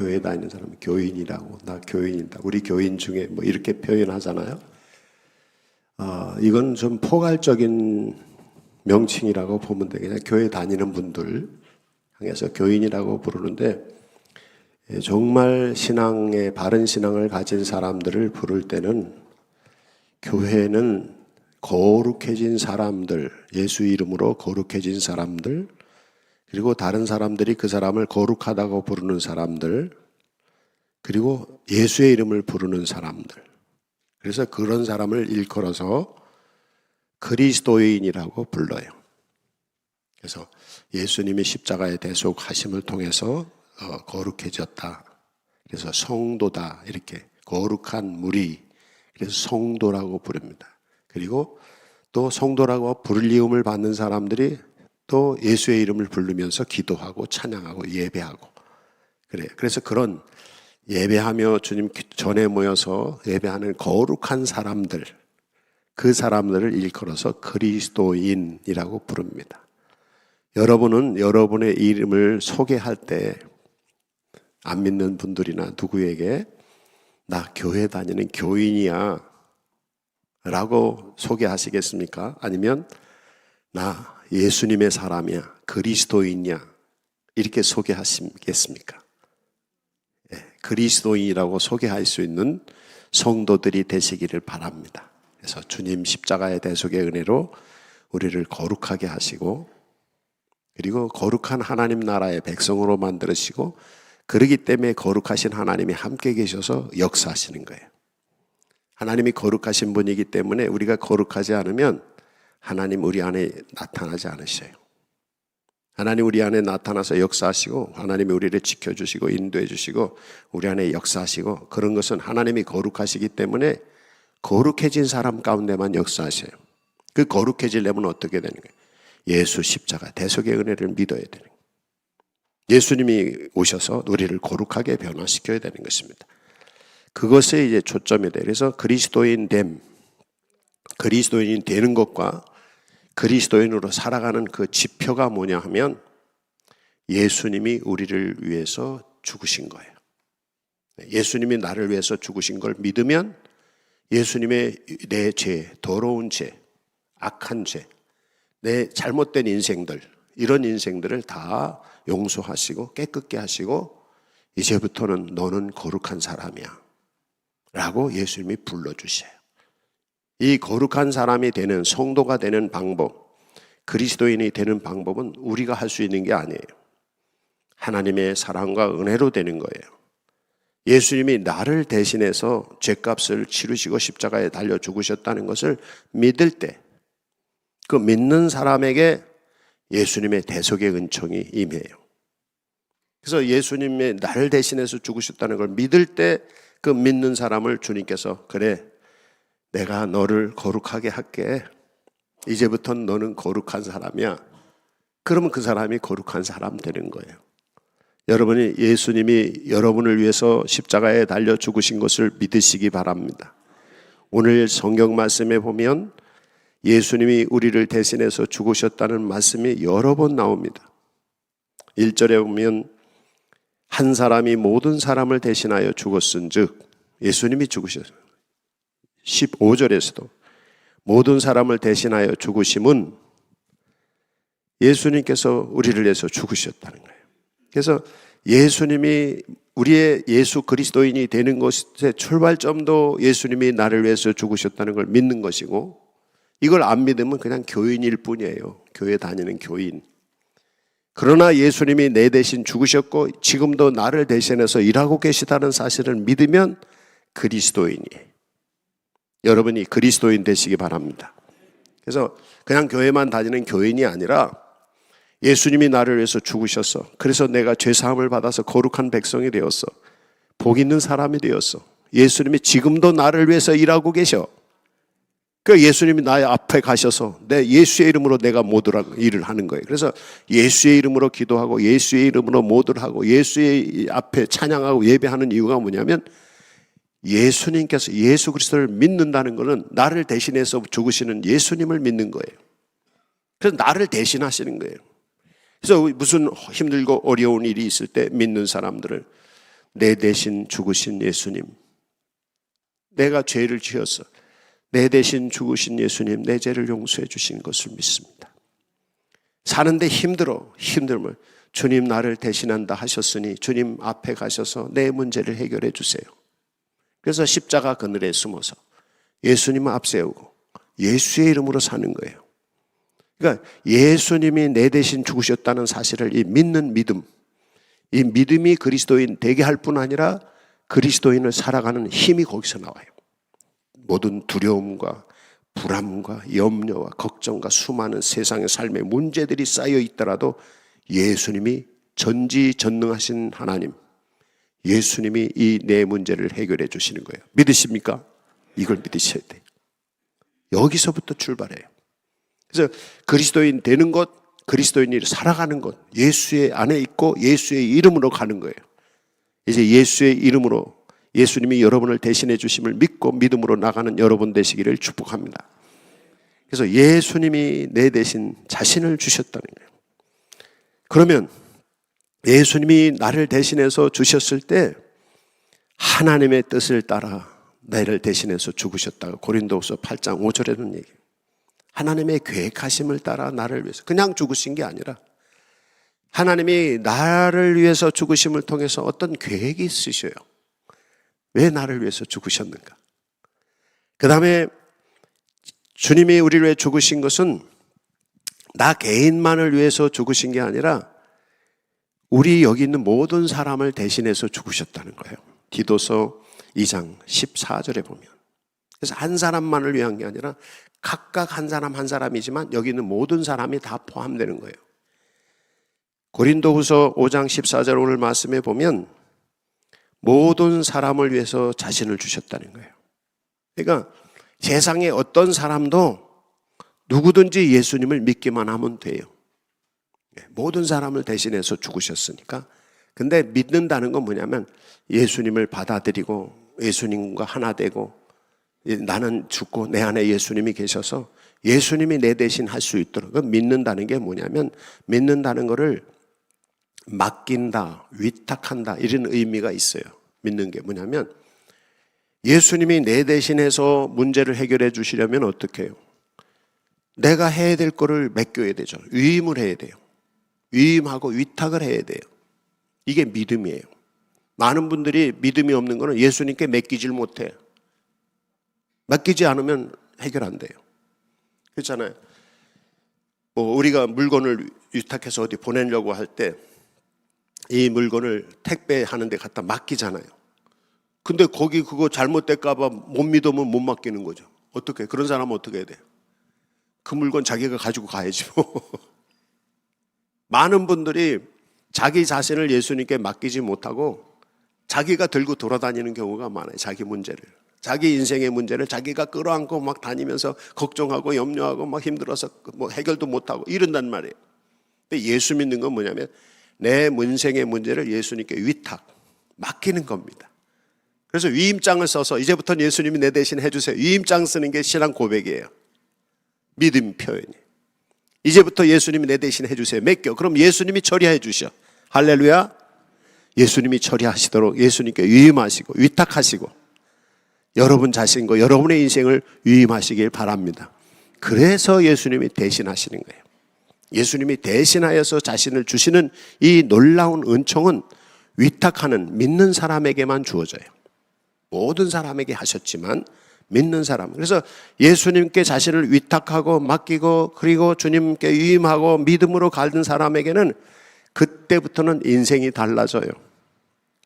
교회 다니는 사람 교인이라고 나 교인이다. 우리 교인 중에 뭐 이렇게 표현하잖아요. 아, 이건 좀 포괄적인 명칭이라고 보면 돼. 그냥 교회 다니는 분들 향해서 교인이라고 부르는데 예, 정말 신앙의 바른 신앙을 가진 사람들을 부를 때는 교회는 거룩해진 사람들, 예수 이름으로 거룩해진 사람들, 그리고 다른 사람들이 그 사람을 거룩하다고 부르는 사람들, 그리고 예수의 이름을 부르는 사람들. 그래서 그런 사람을 일컬어서 그리스도인이라고 불러요. 그래서 예수님이 십자가의 대속하심을 통해서 어, 거룩해졌다. 그래서 성도다. 이렇게 거룩한 무리. 그래서 성도라고 부릅니다. 그리고 또 성도라고 부를리움을 받는 사람들이 또 예수의 이름을 부르면서 기도하고 찬양하고 예배하고 그래. 그래서 그런 예배하며 주님 전에 모여서 예배하는 거룩한 사람들 그 사람들을 일컬어서 그리스도인이라고 부릅니다. 여러분은 여러분의 이름을 소개할 때 안 믿는 분들이나 누구에게 나 교회 다니는 교인이야 라고 소개하시겠습니까? 아니면 나 예수님의 사람이야 그리스도인이야 이렇게 소개하시겠습니까? 예, 그리스도인이라고 소개할 수 있는 성도들이 되시기를 바랍니다. 그래서 주님 십자가의 대속의 은혜로 우리를 거룩하게 하시고 그리고 거룩한 하나님 나라의 백성으로 만들으시고 그러기 때문에 거룩하신 하나님이 함께 계셔서 역사하시는 거예요. 하나님이 거룩하신 분이기 때문에 우리가 거룩하지 않으면 하나님 우리 안에 나타나지 않으셔요. 하나님 우리 안에 나타나서 역사하시고 하나님이 우리를 지켜주시고 인도해 주시고 우리 안에 역사하시고 그런 것은 하나님이 거룩하시기 때문에 거룩해진 사람 가운데만 역사하셔요. 그 거룩해지려면 어떻게 되는 거예요? 예수 십자가 대속의 은혜를 믿어야 되는 거예요. 예수님이 오셔서 우리를 거룩하게 변화시켜야 되는 것입니다. 그것에 이제 초점이 돼. 그래서 그리스도인 됨, 그리스도인이 되는 것과 그리스도인으로 살아가는 그 지표가 뭐냐 하면 예수님이 우리를 위해서 죽으신 거예요. 예수님이 나를 위해서 죽으신 걸 믿으면 예수님의 내 죄, 더러운 죄, 악한 죄, 내 잘못된 인생들, 이런 인생들을 다 용서하시고 깨끗게 하시고 이제부터는 너는 거룩한 사람이야. 라고 예수님이 불러주셔요. 이 거룩한 사람이 되는 성도가 되는 방법, 그리스도인이 되는 방법은 우리가 할 수 있는 게 아니에요. 하나님의 사랑과 은혜로 되는 거예요. 예수님이 나를 대신해서 죄값을 치르시고 십자가에 달려 죽으셨다는 것을 믿을 때, 그 믿는 사람에게 예수님의 대속의 은총이 임해요. 그래서 예수님의 나를 대신해서 죽으셨다는 걸 믿을 때 그 믿는 사람을 주님께서 그래 내가 너를 거룩하게 할게. 이제부터는 너는 거룩한 사람이야. 그러면 그 사람이 거룩한 사람 되는 거예요. 여러분이 예수님이 여러분을 위해서 십자가에 달려 죽으신 것을 믿으시기 바랍니다. 오늘 성경 말씀에 보면 예수님이 우리를 대신해서 죽으셨다는 말씀이 여러 번 나옵니다. 1절에 보면 한 사람이 모든 사람을 대신하여 죽었은 즉 예수님이 죽으셨어요. 15절에서도 모든 사람을 대신하여 죽으심은 예수님께서 우리를 위해서 죽으셨다는 거예요. 그래서 예수님이 우리의 예수 그리스도인이 되는 것의 출발점도 예수님이 나를 위해서 죽으셨다는 걸 믿는 것이고 이걸 안 믿으면 그냥 교인일 뿐이에요. 교회 다니는 교인. 그러나 예수님이 내 대신 죽으셨고 지금도 나를 대신해서 일하고 계시다는 사실을 믿으면 그리스도인이에요. 여러분이 그리스도인 되시기 바랍니다. 그래서 그냥 교회만 다니는 교인이 아니라 예수님이 나를 위해서 죽으셨어. 그래서 내가 죄사함을 받아서 거룩한 백성이 되었어. 복 있는 사람이 되었어. 예수님이 지금도 나를 위해서 일하고 계셔. 그 예수님이 나의 앞에 가셔서 내 예수의 이름으로 내가 모든 일을 하는 거예요. 그래서 예수의 이름으로 기도하고 예수의 이름으로 모두를 하고 예수의 앞에 찬양하고 예배하는 이유가 뭐냐면 예수님께서 예수 그리스도를 믿는다는 것은 나를 대신해서 죽으시는 예수님을 믿는 거예요. 그래서 나를 대신하시는 거예요. 그래서 무슨 힘들고 어려운 일이 있을 때 믿는 사람들을 내 대신 죽으신 예수님. 내가 죄를 지어서 내 대신 죽으신 예수님 내 죄를 용서해 주신 것을 믿습니다. 사는데 힘들어 힘들면 주님 나를 대신한다 하셨으니 주님 앞에 가셔서 내 문제를 해결해 주세요. 그래서 십자가 그늘에 숨어서 예수님을 앞세우고 예수의 이름으로 사는 거예요. 그러니까 예수님이 내 대신 죽으셨다는 사실을 이 믿는 믿음, 이 믿음이 그리스도인 되게 할 뿐 아니라 그리스도인을 살아가는 힘이 거기서 나와요. 모든 두려움과 불안과 염려와 걱정과 수많은 세상의 삶의 문제들이 쌓여 있더라도 예수님이 전지전능하신 하나님, 예수님이 이 내 문제를 해결해 주시는 거예요. 믿으십니까? 이걸 믿으셔야 돼요. 여기서부터 출발해요. 그래서 그리스도인 되는 것, 그리스도인이 살아가는 것, 예수의 안에 있고 예수의 이름으로 가는 거예요. 이제 예수의 이름으로 예수님이 여러분을 대신해 주심을 믿고 믿음으로 나가는 여러분 되시기를 축복합니다. 그래서 예수님이 내 대신 자신을 주셨다는 거예요. 그러면 예수님이 나를 대신해서 주셨을 때 하나님의 뜻을 따라 나를 대신해서 죽으셨다고 고린도후서 8장 5절에는 얘기해요. 하나님의 계획하심을 따라 나를 위해서 그냥 죽으신 게 아니라 하나님이 나를 위해서 죽으심을 통해서 어떤 계획이 있으셔요. 왜 나를 위해서 죽으셨는가? 그 다음에 주님이 우리를 위해 죽으신 것은 나 개인만을 위해서 죽으신 게 아니라 우리 여기 있는 모든 사람을 대신해서 죽으셨다는 거예요. 디도서 2장 14절에 보면. 그래서 한 사람만을 위한 게 아니라 각각 한 사람 한 사람이지만 여기 있는 모든 사람이 다 포함되는 거예요. 고린도후서 5장 14절 오늘 말씀에 보면 모든 사람을 위해서 자신을 주셨다는 거예요. 그러니까 세상에 어떤 사람도 누구든지 예수님을 믿기만 하면 돼요. 예, 모든 사람을 대신해서 죽으셨으니까. 근데 믿는다는 건 뭐냐면 예수님을 받아들이고 예수님과 하나 되고 나는 죽고 내 안에 예수님이 계셔서 예수님이 내 대신 할 수 있도록 믿는다는 게 뭐냐면 믿는다는 거를 맡긴다, 위탁한다 이런 의미가 있어요. 믿는 게 뭐냐면 예수님이 내 대신해서 문제를 해결해 주시려면 어떻게 해요? 내가 해야 될 거를 맡겨야 되죠. 위임을 해야 돼요. 위임하고 위탁을 해야 돼요. 이게 믿음이에요. 많은 분들이 믿음이 없는 거는 예수님께 맡기질 못해. 맡기지 않으면 해결 안 돼요. 그렇잖아요. 뭐 우리가 물건을 위탁해서 어디 보내려고 할 때 이 물건을 택배하는 데 갖다 맡기잖아요. 근데 거기 그거 잘못될까 봐 못 믿으면 못 맡기는 거죠. 어떻게? 그런 사람은 어떻게 해야 돼요? 그 물건 자기가 가지고 가야지 뭐. 많은 분들이 자기 자신을 예수님께 맡기지 못하고 자기가 들고 돌아다니는 경우가 많아요. 자기 문제를. 자기 인생의 문제를 자기가 끌어안고 막 다니면서 걱정하고 염려하고 막 힘들어서 뭐 해결도 못하고 이런단 말이에요. 근데 예수 믿는 건 뭐냐면 내 문생의 문제를 예수님께 위탁, 맡기는 겁니다. 그래서 위임장을 써서 이제부터는 예수님이 내 대신 해주세요. 위임장 쓰는 게 신앙 고백이에요. 믿음 표현이. 이제부터 예수님이 내 대신 해주세요. 맡겨. 그럼 예수님이 처리해 주셔. 할렐루야. 예수님이 처리하시도록 예수님께 위임하시고 위탁하시고 여러분 자신과 여러분의 인생을 위임하시길 바랍니다. 그래서 예수님이 대신하시는 거예요. 예수님이 대신하여서 자신을 주시는 이 놀라운 은총은 위탁하는 믿는 사람에게만 주어져요. 모든 사람에게 하셨지만 믿는 사람. 그래서 예수님께 자신을 위탁하고 맡기고 그리고 주님께 위임하고 믿음으로 가는 사람에게는 그때부터는 인생이 달라져요.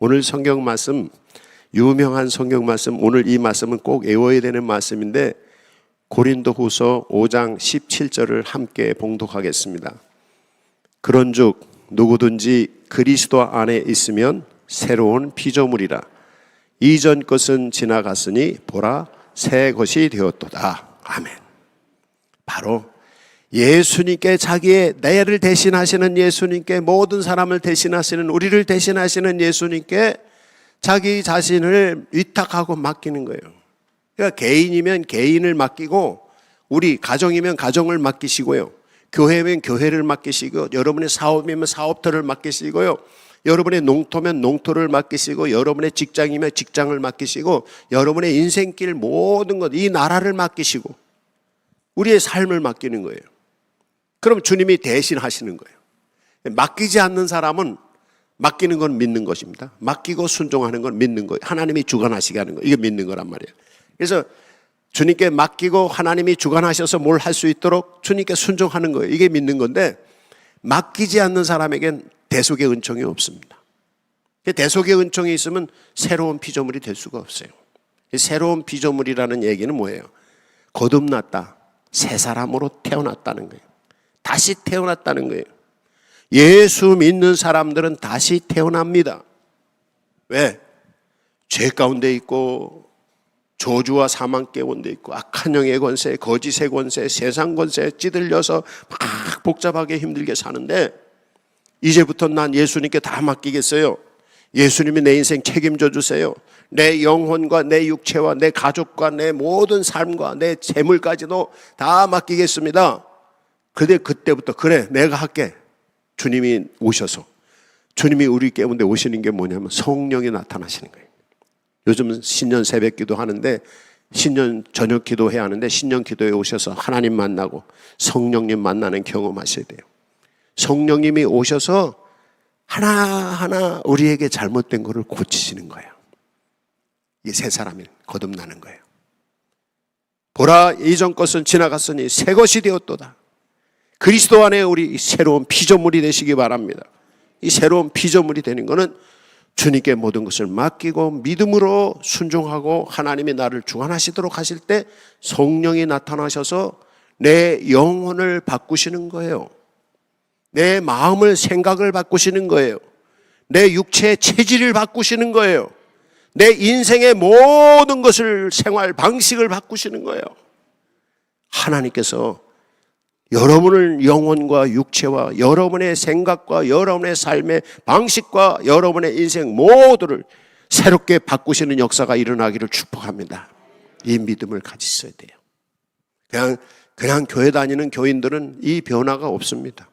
오늘 성경 말씀 유명한 성경 말씀 오늘 이 말씀은 꼭 외워야 되는 말씀인데 고린도 후서 5장 17절을 함께 봉독하겠습니다. 그런 즉 누구든지 그리스도 안에 있으면 새로운 피조물이라 이전 것은 지나갔으니 보라 새 것이 되었도다. 아멘. 바로 예수님께 자기의 내를 대신하시는 예수님께 모든 사람을 대신하시는 우리를 대신하시는 예수님께 자기 자신을 위탁하고 맡기는 거예요. 그러니까 개인이면 개인을 맡기고 우리 가정이면 가정을 맡기시고요. 교회면 교회를 맡기시고 여러분의 사업이면 사업터를 맡기시고요. 여러분의 농토면 농토를 맡기시고 여러분의 직장이면 직장을 맡기시고 여러분의 인생길 모든 것 이 나라를 맡기시고 우리의 삶을 맡기는 거예요. 그럼 주님이 대신 하시는 거예요. 맡기지 않는 사람은 맡기는 건 믿는 것입니다. 맡기고 순종하는 건 믿는 거예요. 하나님이 주관하시게 하는 거예요. 이게 믿는 거란 말이에요. 그래서 주님께 맡기고 하나님이 주관하셔서 뭘 할 수 있도록 주님께 순종하는 거예요. 이게 믿는 건데 맡기지 않는 사람에겐 대속의 은총이 없습니다. 대속의 은총이 있으면 새로운 피조물이 될 수가 없어요. 새로운 피조물이라는 얘기는 뭐예요? 거듭났다. 새 사람으로 태어났다는 거예요. 다시 태어났다는 거예요. 예수 믿는 사람들은 다시 태어납니다. 왜? 죄 가운데 있고 저주와 사망 가운데 있고 악한 영의 권세, 거짓의 권세, 세상 권세에 찌들려서 막 복잡하게 힘들게 사는데 이제부터 난 예수님께 다 맡기겠어요. 예수님이 내 인생 책임져 주세요. 내 영혼과 내 육체와 내 가족과 내 모든 삶과 내 재물까지도 다 맡기겠습니다. 근데 그때부터 그래 내가 할게. 주님이 오셔서 주님이 우리 가운데 오시는 게 뭐냐면 성령이 나타나시는 거예요. 요즘 신년 새벽 기도 하는데 신년 저녁 기도 해야 하는데 신년 기도에 오셔서 하나님 만나고 성령님 만나는 경험하셔야 돼요. 성령님이 오셔서 하나하나 우리에게 잘못된 것을 고치시는 거예요. 이 세 사람이 거듭나는 거예요. 보라 이전 것은 지나갔으니 새 것이 되었도다. 그리스도 안에 우리 새로운 피조물이 되시기 바랍니다. 이 새로운 피조물이 되는 것은 주님께 모든 것을 맡기고 믿음으로 순종하고 하나님이 나를 주관하시도록 하실 때 성령이 나타나셔서 내 영혼을 바꾸시는 거예요. 내 마음을 생각을 바꾸시는 거예요. 내 육체의 체질을 바꾸시는 거예요. 내 인생의 모든 것을 생활 방식을 바꾸시는 거예요. 하나님께서 여러분을 영혼과 육체와 여러분의 생각과 여러분의 삶의 방식과 여러분의 인생 모두를 새롭게 바꾸시는 역사가 일어나기를 축복합니다. 이 믿음을 가지셔야 돼요. 그냥 그냥 교회 다니는 교인들은 이 변화가 없습니다.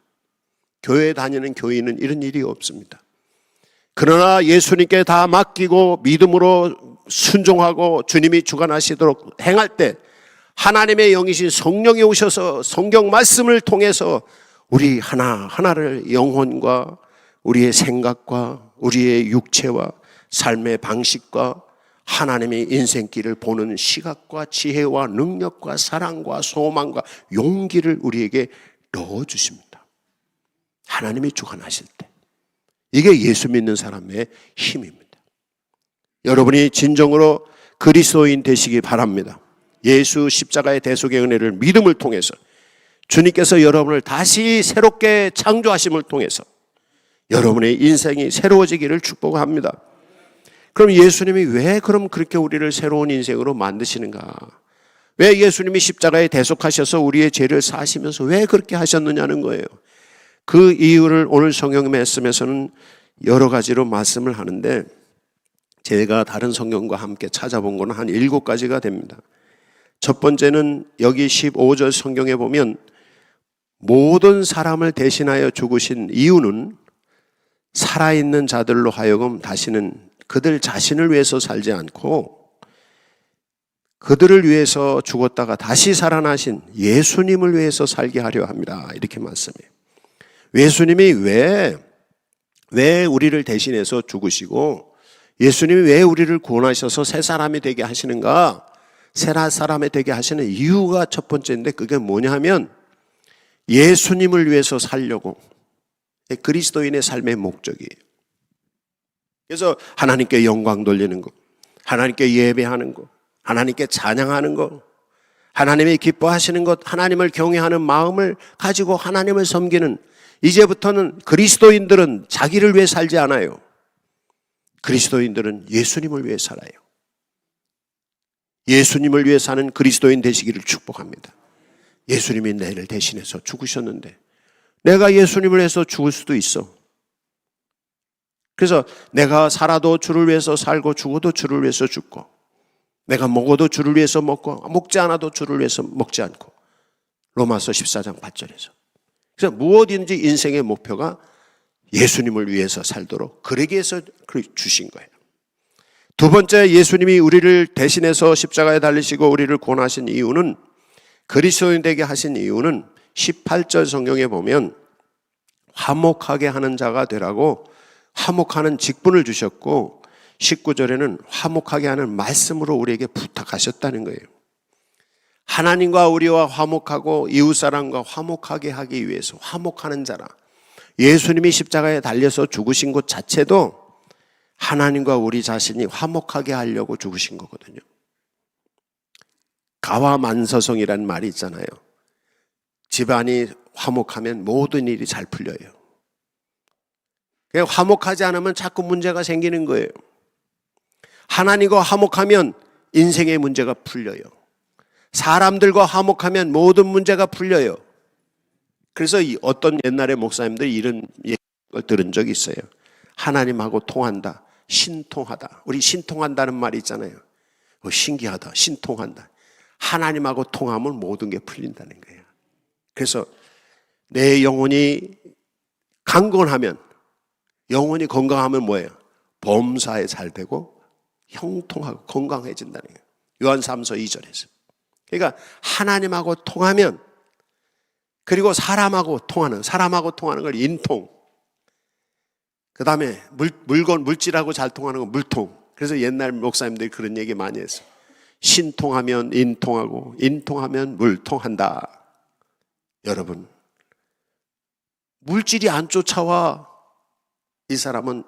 교회 다니는 교인은 이런 일이 없습니다. 그러나 예수님께 다 맡기고 믿음으로 순종하고 주님이 주관하시도록 행할 때 하나님의 영이신 성령이 오셔서 성경 말씀을 통해서 우리 하나 하나를 영혼과 우리의 생각과 우리의 육체와 삶의 방식과 하나님의 인생길을 보는 시각과 지혜와 능력과 사랑과 소망과 용기를 우리에게 넣어 주십니다. 하나님이 주관하실 때 이게 예수 믿는 사람의 힘입니다. 여러분이 진정으로 그리스도인 되시기 바랍니다. 예수 십자가의 대속의 은혜를 믿음을 통해서 주님께서 여러분을 다시 새롭게 창조하심을 통해서 여러분의 인생이 새로워지기를 축복합니다. 그럼 예수님이 왜 그럼 그렇게 우리를 새로운 인생으로 만드시는가? 왜 예수님이 십자가에 대속하셔서 우리의 죄를 사시면서 왜 그렇게 하셨느냐는 거예요. 그 이유를 오늘 성경 말씀에서는 여러 가지로 말씀을 하는데 제가 다른 성경과 함께 찾아본 거는 한 일곱 가지가 됩니다. 첫 번째는 여기 15절 성경에 보면 모든 사람을 대신하여 죽으신 이유는 살아있는 자들로 하여금 다시는 그들 자신을 위해서 살지 않고 그들을 위해서 죽었다가 다시 살아나신 예수님을 위해서 살게 하려 합니다. 이렇게 말씀해요. 예수님이 왜, 왜 우리를 대신해서 죽으시고 예수님이 왜 우리를 구원하셔서 새 사람이 되게 하시는가? 세라 사람이 되게 하시는 이유가 첫 번째인데 그게 뭐냐 하면 예수님을 위해서 살려고 그리스도인의 삶의 목적이에요. 그래서 하나님께 영광 돌리는 것, 하나님께 예배하는 것, 하나님께 찬양하는 것, 하나님이 기뻐하시는 것, 하나님을 경외하는 마음을 가지고 하나님을 섬기는 이제부터는 그리스도인들은 자기를 위해 살지 않아요. 그리스도인들은 예수님을 위해 살아요. 예수님을 위해 사는 그리스도인 되시기를 축복합니다. 예수님이 나를 대신해서 죽으셨는데 내가 예수님을 해서 죽을 수도 있어. 그래서 내가 살아도 주를 위해서 살고 죽어도 주를 위해서 죽고 내가 먹어도 주를 위해서 먹고 먹지 않아도 주를 위해서 먹지 않고 로마서 14장 8절에서 그래서 무엇인지 인생의 목표가 예수님을 위해서 살도록 그러기 위해서 그 주신 거예요. 두 번째 예수님이 우리를 대신해서 십자가에 달리시고 우리를 구원하신 이유는 그리스도인 되게 하신 이유는 18절 성경에 보면 화목하게 하는 자가 되라고 화목하는 직분을 주셨고 19절에는 화목하게 하는 말씀으로 우리에게 부탁하셨다는 거예요. 하나님과 우리와 화목하고 이웃 사람과 화목하게 하기 위해서 화목하는 자라. 예수님이 십자가에 달려서 죽으신 것 자체도 하나님과 우리 자신이 화목하게 하려고 죽으신 거거든요. 가와만서성이라는 말이 있잖아요. 집안이 화목하면 모든 일이 잘 풀려요. 그냥 화목하지 않으면 자꾸 문제가 생기는 거예요. 하나님과 화목하면 인생의 문제가 풀려요. 사람들과 화목하면 모든 문제가 풀려요. 그래서 이 어떤 옛날의 목사님들이 이런 얘기를 들은 적이 있어요. 하나님하고 통한다. 신통하다. 우리 신통한다는 말이 있잖아요. 어, 신기하다. 신통한다. 하나님하고 통하면 모든 게 풀린다는 거예요. 그래서 내 영혼이 강건하면 영혼이 건강하면 뭐예요? 범사에 잘 되고 형통하고 건강해진다는 거예요. 요한 3서 2절에서. 그러니까 하나님하고 통하면 그리고 사람하고 통하는 사람하고 통하는 걸 인통. 그 다음에 물, 물건 물질하고 잘 통하는 건 물통. 그래서 옛날 목사님들이 그런 얘기 많이 했어요. 신통하면 인통하고 인통하면 물통한다. 여러분 물질이 안 쫓아와 이 사람은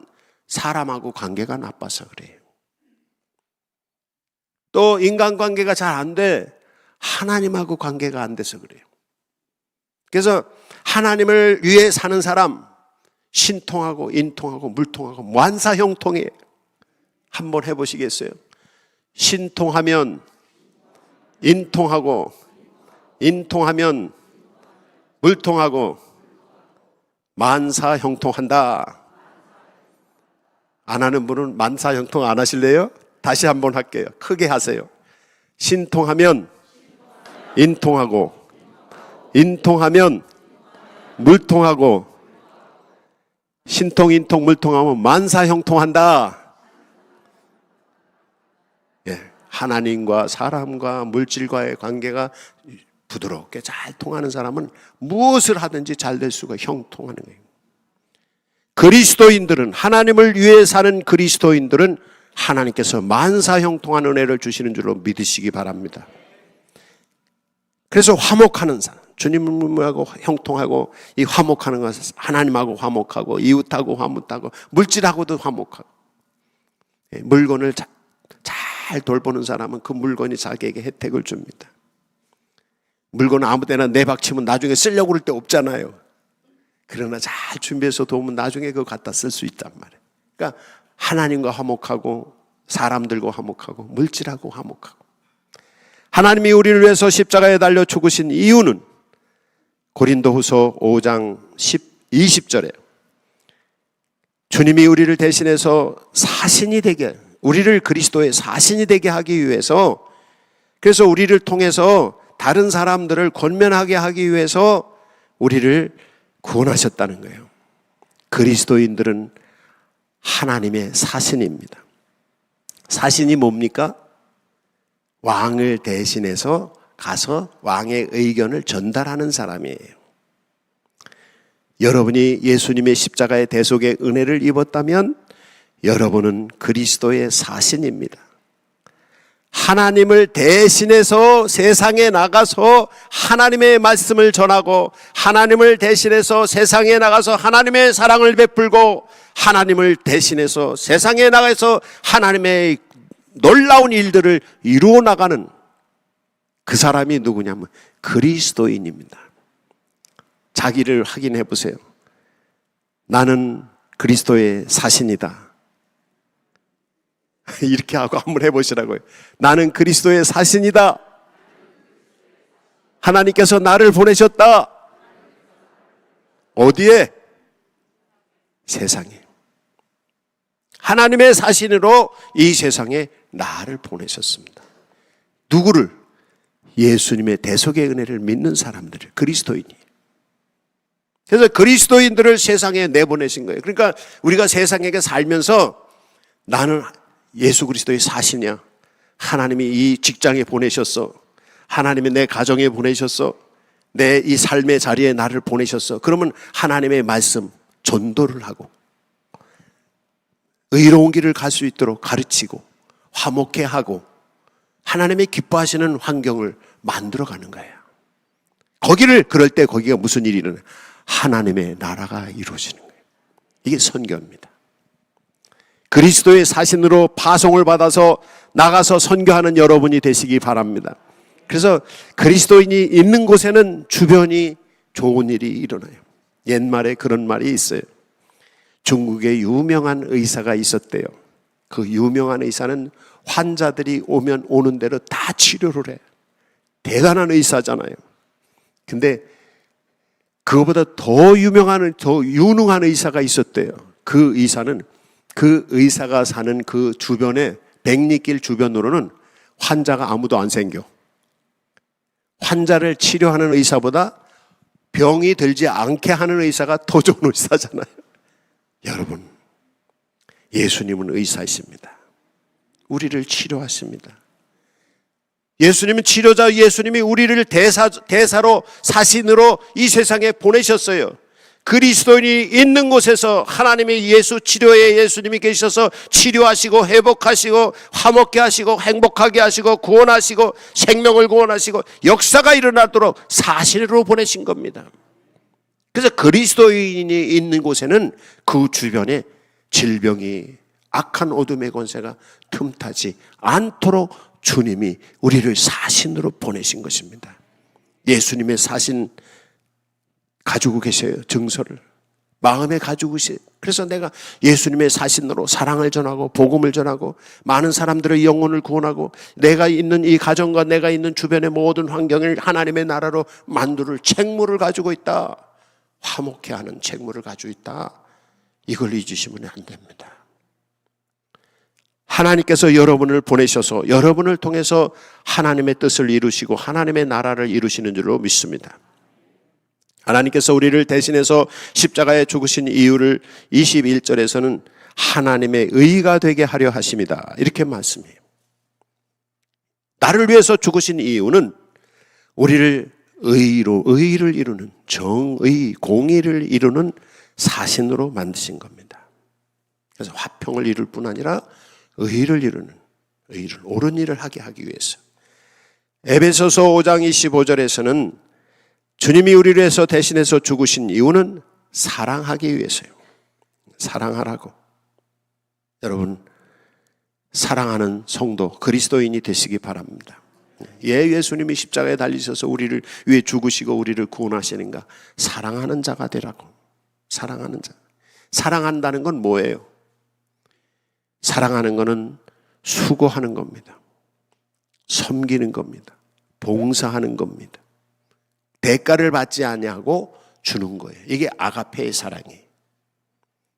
사람하고 관계가 나빠서 그래요. 또 인간관계가 잘 안 돼. 하나님하고 관계가 안 돼서 그래요. 그래서 하나님을 위해 사는 사람 신통하고 인통하고 물통하고 완사형통해 한번 해보시겠어요? 신통하면 인통하고 인통하면 물통하고 만사형통한다. 안 하는 분은 만사형통 안 하실래요? 다시 한번 할게요. 크게 하세요. 신통하면 인통하고 인통하면 물통하고 신통 인통 물통하면 만사 형통한다. 예, 하나님과 사람과 물질과의 관계가 부드럽게 잘 통하는 사람은 무엇을 하든지 잘 될 수가 형통하는 거예요. 그리스도인들은 하나님을 위해 사는 그리스도인들은 하나님께서 만사 형통한 은혜를 주시는 줄로 믿으시기 바랍니다. 그래서 화목하는 사람, 주님하고 형통하고 이 화목하는 것은 하나님하고 화목하고 이웃하고 화목하고 물질하고도 화목하고 예, 물건을 자, 잘 돌보는 사람은 그 물건이 자기에게 혜택을 줍니다. 물건 아무 데나 내박치면 나중에 쓰려고 그럴 때 없잖아요. 그러나 잘 준비해서 도우면 나중에 그거 갖다 쓸 수 있단 말이에요. 그러니까 하나님과 화목하고 사람들과 화목하고 물질하고 화목하고 하나님이 우리를 위해서 십자가에 달려 죽으신 이유는 고린도후서 5장 10, 20절에 주님이 우리를 대신해서 사신이 되게 우리를 그리스도의 사신이 되게 하기 위해서 그래서 우리를 통해서 다른 사람들을 권면하게 하기 위해서 우리를 구원하셨다는 거예요. 그리스도인들은 하나님의 사신입니다. 사신이 뭡니까? 왕을 대신해서 가서 왕의 의견을 전달하는 사람이에요. 여러분이 예수님의 십자가의 대속의 은혜를 입었다면 여러분은 그리스도의 사신입니다. 하나님을 대신해서 세상에 나가서 하나님의 말씀을 전하고 하나님을 대신해서 세상에 나가서 하나님의 사랑을 베풀고 하나님을 대신해서 세상에 나가서 하나님의 놀라운 일들을 이루어 나가는 그 사람이 누구냐면 그리스도인입니다. 자기를 확인해 보세요. 나는 그리스도의 사신이다. 이렇게 하고 한번 해보시라고요. 나는 그리스도의 사신이다. 하나님께서 나를 보내셨다. 어디에? 세상에. 하나님의 사신으로 이 세상에 나를 보내셨습니다. 누구를? 예수님의 대속의 은혜를 믿는 사람들을, 그리스도인이. 그래서 그리스도인들을 세상에 내보내신 거예요. 그러니까 우리가 세상에게 살면서 나는 예수 그리스도의 사시냐? 하나님이 이 직장에 보내셨어. 하나님이 내 가정에 보내셨어. 내 이 삶의 자리에 나를 보내셨어. 그러면 하나님의 말씀 전도를 하고 의로운 길을 갈 수 있도록 가르치고 화목해 하고 하나님의 기뻐하시는 환경을 만들어 가는 거예요. 거기를 그럴 때 거기가 무슨 일이 일어나? 하나님의 나라가 이루어지는 거예요. 이게 선교입니다. 그리스도의 사신으로 파송을 받아서 나가서 선교하는 여러분이 되시기 바랍니다. 그래서 그리스도인이 있는 곳에는 주변이 좋은 일이 일어나요. 옛말에 그런 말이 있어요. 중국에 유명한 의사가 있었대요. 그 유명한 의사는 환자들이 오면 오는 대로 다 치료를 해. 대단한 의사잖아요. 근데 그거보다 더 유명한, 더 유능한 의사가 있었대요. 그 의사는 그 의사가 사는 그 주변에 백리길 주변으로는 환자가 아무도 안 생겨. 환자를 치료하는 의사보다 병이 들지 않게 하는 의사가 더 좋은 의사잖아요. 여러분, 예수님은 의사이십니다. 우리를 치료하십니다. 예수님은 치료자 예수님이 우리를 대사, 대사로 사신으로 이 세상에 보내셨어요. 그리스도인이 있는 곳에서 하나님의 예수 치료에 예수님이 계셔서 치료하시고 회복하시고 화목게 하시고 행복하게 하시고 구원하시고 생명을 구원하시고 역사가 일어나도록 사신으로 보내신 겁니다. 그래서 그리스도인이 있는 곳에는 그 주변에 질병이 악한 어둠의 권세가 틈타지 않도록 주님이 우리를 사신으로 보내신 것입니다. 예수님의 사신 가지고 계세요. 증서를. 마음에 가지고 계세요. 그래서 내가 예수님의 사신으로 사랑을 전하고 복음을 전하고 많은 사람들의 영혼을 구원하고 내가 있는 이 가정과 내가 있는 주변의 모든 환경을 하나님의 나라로 만들 책무를 가지고 있다. 화목해 하는 책무를 가지고 있다. 이걸 잊으시면 안 됩니다. 하나님께서 여러분을 보내셔서 여러분을 통해서 하나님의 뜻을 이루시고 하나님의 나라를 이루시는 줄로 믿습니다. 하나님께서 우리를 대신해서 십자가에 죽으신 이유를 21절에서는 하나님의 의가 되게 하려 하십니다. 이렇게 말씀해요. 나를 위해서 죽으신 이유는 우리를 의로, 의를 이루는 정의, 공의를 이루는 사신으로 만드신 겁니다. 그래서 화평을 이룰 뿐 아니라 의를 이루는, 의를, 옳은 일을 하게 하기 위해서. 에베소서 5장 25절에서는 주님이 우리를 위해서 대신해서 죽으신 이유는 사랑하기 위해서요. 사랑하라고. 여러분, 사랑하는 성도, 그리스도인이 되시기 바랍니다. 예, 예수님이 십자가에 달리셔서 우리를 위해 죽으시고 우리를 구원하시는가? 사랑하는 자가 되라고. 사랑하는 자. 사랑한다는 건 뭐예요? 사랑하는 것은 수고하는 겁니다. 섬기는 겁니다. 봉사하는 겁니다. 대가를 받지 아니하고 주는 거예요. 이게 아가페의 사랑이에요.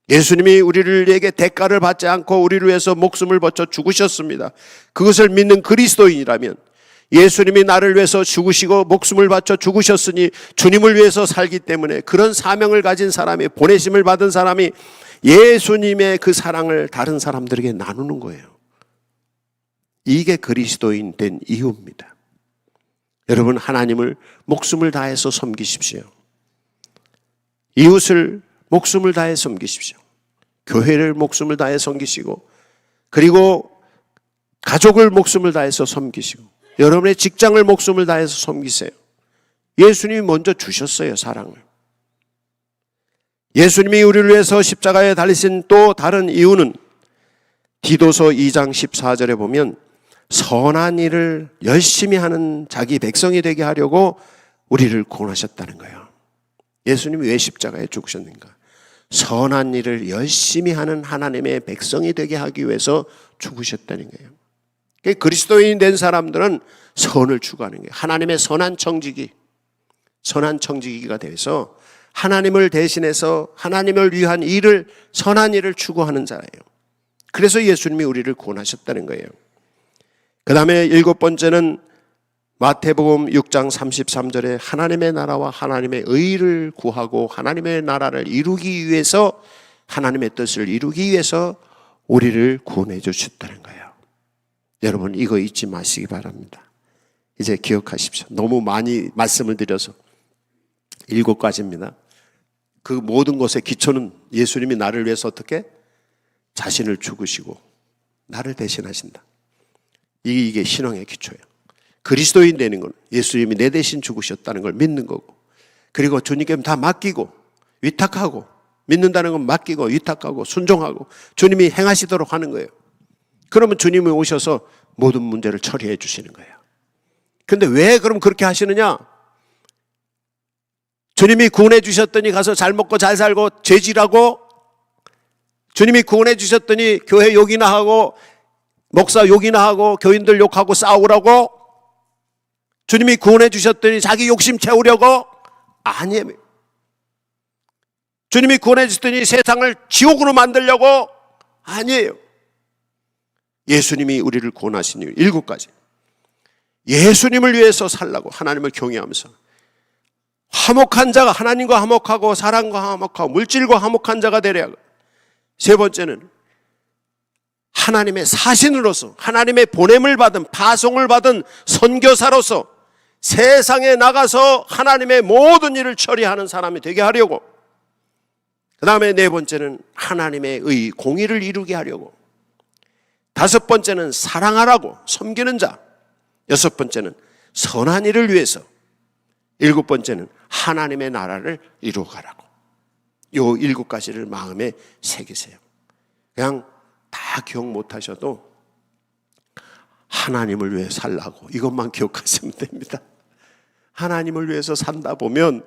예수님이 우리를에게 대가를 받지 않고 우리를 위해서 목숨을 바쳐 죽으셨습니다. 그것을 믿는 그리스도인이라면 예수님이 나를 위해서 죽으시고 목숨을 바쳐 죽으셨으니 주님을 위해서 살기 때문에 그런 사명을 가진 사람이 보내심을 받은 사람이 예수님의 그 사랑을 다른 사람들에게 나누는 거예요. 이게 그리스도인 된 이유입니다. 여러분 하나님을 목숨을 다해서 섬기십시오. 이웃을 목숨을 다해 섬기십시오. 교회를 목숨을 다해 섬기시고 그리고 가족을 목숨을 다해서 섬기시고 여러분의 직장을 목숨을 다해서 섬기세요. 예수님이 먼저 주셨어요, 사랑을. 예수님이 우리를 위해서 십자가에 달리신 또 다른 이유는 디도서 2장 14절에 보면 선한 일을 열심히 하는 자기 백성이 되게 하려고 우리를 구원하셨다는 거예요. 예수님이 왜 십자가에 죽으셨는가? 선한 일을 열심히 하는 하나님의 백성이 되게 하기 위해서 죽으셨다는 거예요. 그리스도인 된 사람들은 선을 추구하는 거예요. 하나님의 선한 청지기, 선한 청지기가 돼서 하나님을 대신해서 하나님을 위한 일을, 선한 일을 추구하는 자예요. 그래서 예수님이 우리를 구원하셨다는 거예요. 그 다음에 일곱 번째는 마태복음 6장 33절에 하나님의 나라와 하나님의 의를 구하고 하나님의 나라를 이루기 위해서 하나님의 뜻을 이루기 위해서 우리를 구원해 주셨다는 거예요. 여러분 이거 잊지 마시기 바랍니다. 이제 기억하십시오. 너무 많이 말씀을 드려서 일곱 가지입니다. 그 모든 것의 기초는 예수님이 나를 위해서 어떻게 자신을 죽으시고 나를 대신하신다. 이게, 이게 신앙의 기초예요. 그리스도인 되는 건 예수님이 내 대신 죽으셨다는 걸 믿는 거고, 그리고 주님께 다 맡기고 위탁하고 믿는다는 건 맡기고 위탁하고 순종하고 주님이 행하시도록 하는 거예요. 그러면 주님이 오셔서 모든 문제를 처리해 주시는 거예요. 근데 왜 그럼 그렇게 하시느냐? 주님이 구원해 주셨더니 가서 잘 먹고 잘 살고 죄질하고 주님이 구원해 주셨더니 교회 욕이나 하고 목사 욕이나 하고 교인들 욕하고 싸우라고 주님이 구원해 주셨더니 자기 욕심 채우려고 아니에요. 주님이 구원해 주셨더니 세상을 지옥으로 만들려고 아니에요. 예수님이 우리를 구원하신 이유 일곱 가지. 예수님을 위해서 살라고 하나님을 경외하면서 화목한 자가 하나님과 화목하고 사랑과 화목하고 물질과 화목한 자가 되려 하고. 세 번째는 하나님의 사신으로서 하나님의 보냄을 받은 파송을 받은 선교사로서 세상에 나가서 하나님의 모든 일을 처리하는 사람이 되게 하려고. 그 다음에 네 번째는 하나님의 의 공의를 이루게 하려고 다섯 번째는 사랑하라고 섬기는 자. 여섯 번째는 선한 일을 위해서. 일곱 번째는 하나님의 나라를 이루어가라고. 요 일곱 가지를 마음에 새기세요. 그냥 다 기억 못 하셔도 하나님을 위해 살라고 이것만 기억하시면 됩니다. 하나님을 위해서 산다 보면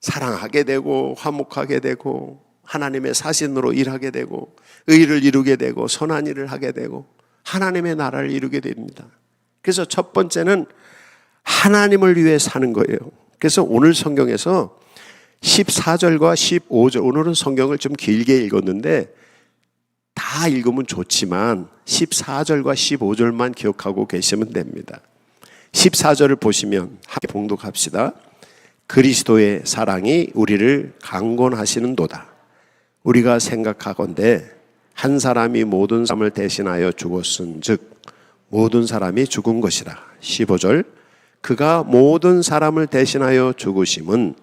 사랑하게 되고 화목하게 되고 하나님의 사신으로 일하게 되고 의를 이루게 되고 선한 일을 하게 되고 하나님의 나라를 이루게 됩니다. 그래서 첫 번째는 하나님을 위해 사는 거예요. 그래서 오늘 성경에서 14절과 15절 오늘은 성경을 좀 길게 읽었는데 다 읽으면 좋지만 14절과 15절만 기억하고 계시면 됩니다. 14절을 보시면 봉독합시다. 그리스도의 사랑이 우리를 강권하시는도다. 우리가 생각하건대 한 사람이 모든 사람을 대신하여 죽었은즉 모든 사람이 죽은 것이라. 15절 그가 모든 사람을 대신하여 죽으심은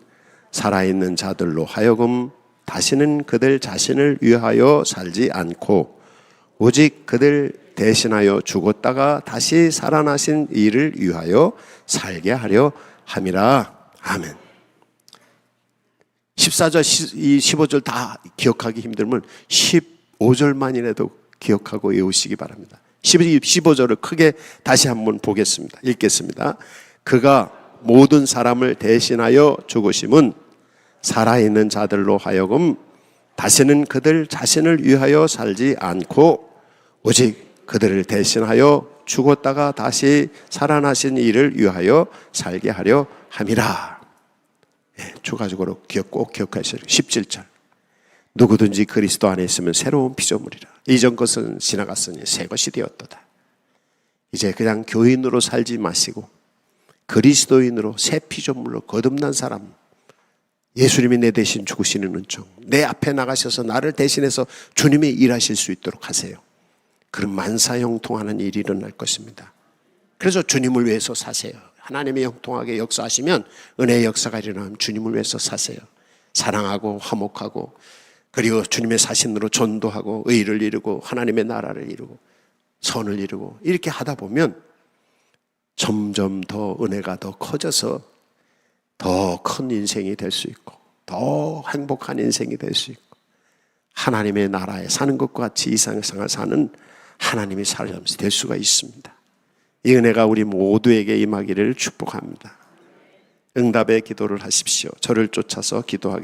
살아있는 자들로 하여금 다시는 그들 자신을 위하여 살지 않고 오직 그들 대신하여 죽었다가 다시 살아나신 이를 위하여 살게 하려 함이라. 아멘. 14절, 15절 다 기억하기 힘들면 15절만이라도 기억하고 외우시기 바랍니다. 15절을 크게 다시 한번 보겠습니다. 읽겠습니다. 그가 모든 사람을 대신하여 죽으심은 살아있는 자들로 하여금 다시는 그들 자신을 위하여 살지 않고 오직 그들을 대신하여 죽었다가 다시 살아나신 이를 위하여 살게 하려 함이라. 예, 추가적으로 기억 꼭 기억하셔야 돼요. 17절. 누구든지 그리스도 안에 있으면 새로운 피조물이라. 이전 것은 지나갔으니 새 것이 되었도다. 이제 그냥 교인으로 살지 마시고 그리스도인으로 새 피조물로 거듭난 사람 예수님이 내 대신 죽으시는 은총 내 앞에 나가셔서 나를 대신해서 주님이 일하실 수 있도록 하세요. 그런 만사형통하는 일이 일어날 것입니다. 그래서 주님을 위해서 사세요. 하나님이 형통하게 역사하시면 은혜의 역사가 일어나면 주님을 위해서 사세요. 사랑하고 화목하고 그리고 주님의 사신으로 전도하고 의를 이루고 하나님의 나라를 이루고 선을 이루고 이렇게 하다 보면 점점 더 은혜가 더 커져서 더 큰 인생이 될 수 있고 더 행복한 인생이 될 수 있고 하나님의 나라에 사는 것과 같이 이상생활 사는 하나님의 사람이 될 수가 있습니다. 이 은혜가 우리 모두에게 임하기를 축복합니다. 응답의 기도를 하십시오. 저를 쫓아서 기도하게